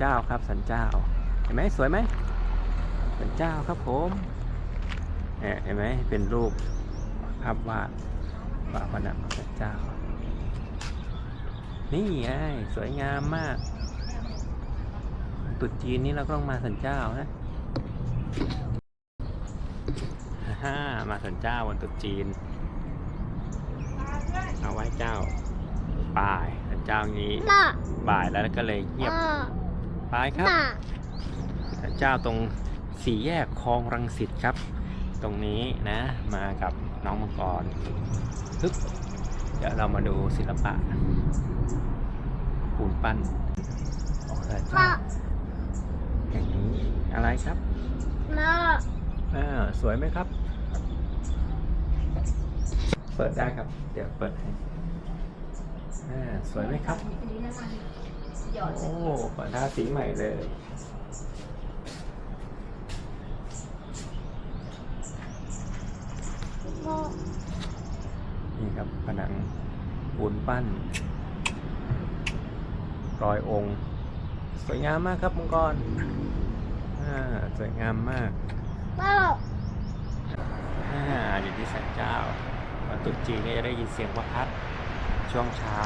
เจ้าครับสันเจ้า เห็นไหมสวยไหมสันเจ้าครับผมเนี่ยเห็นไหมเป็นรูปภาพวาดฝาผนังสันเจ้า นี่ไงสวยงามมากตรุษจีนนี่เราก็ต้องมาสันเจ้านะฮ่ามาสันเจ้าวันตรุษจีน เอาไว้เจ้าบ่ายสันเจ้านี้มาบ่ายแล้วก็เลยเงียบมา ไปครับมาสันเจ้าตรงสี่แยกคลองรังสิตครับ ตรงนี้นะ มากับน้องมังกรฮึบเดี๋ยวเรามาดูศิลปะปูนปั้นของสันมาเจ้าอย่างนี้อะไรครับมาอ่าสวยไหมครับ เปิดได้ครับ เดี๋ยวเปิดให้อ่าสวยไหมครับ โอ้เปิดทาสีใหม่เลยนี่ครับผนังปูนปั้น รอยองค์ สวยงามมากครับมังกรอ่าสวยงามมากมาอ่าอยู่ที่สันเจ้าวันตรุษจีนเนี่ยจะได้ยินเสียงประทัด ช่วงเช้า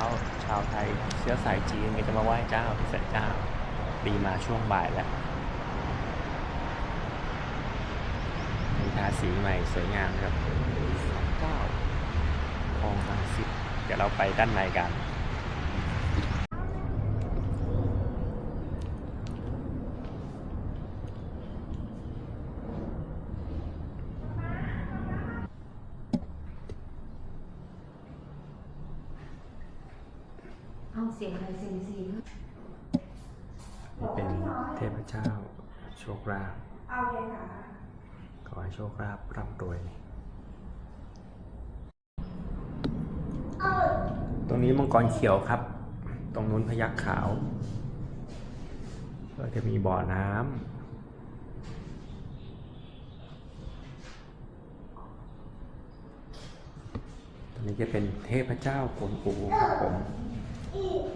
ชาวไทยเชื้อสายจีนก็จะมาไหว้เจ้าที่สันเจ้าดีมาช่วงบ่ายแล้วมีทาสีใหม่สวยงามครับสันเจ้าคลองรังสิตเดี๋ยวเราไปด้านในกัน เอาเสียงอะไรเสียงสีนี่เป็นเทพเจ้าโชคลาภเอาเลยค่ะขอให้โชคลาภร่ำรวย ตรงนี้มังกรเขียวครับ ตรงนู้นพยักขาวก็จะมีบ่อน้ำตรงนี้จะเป็นเทพเจ้ากวนอูครับผม 오.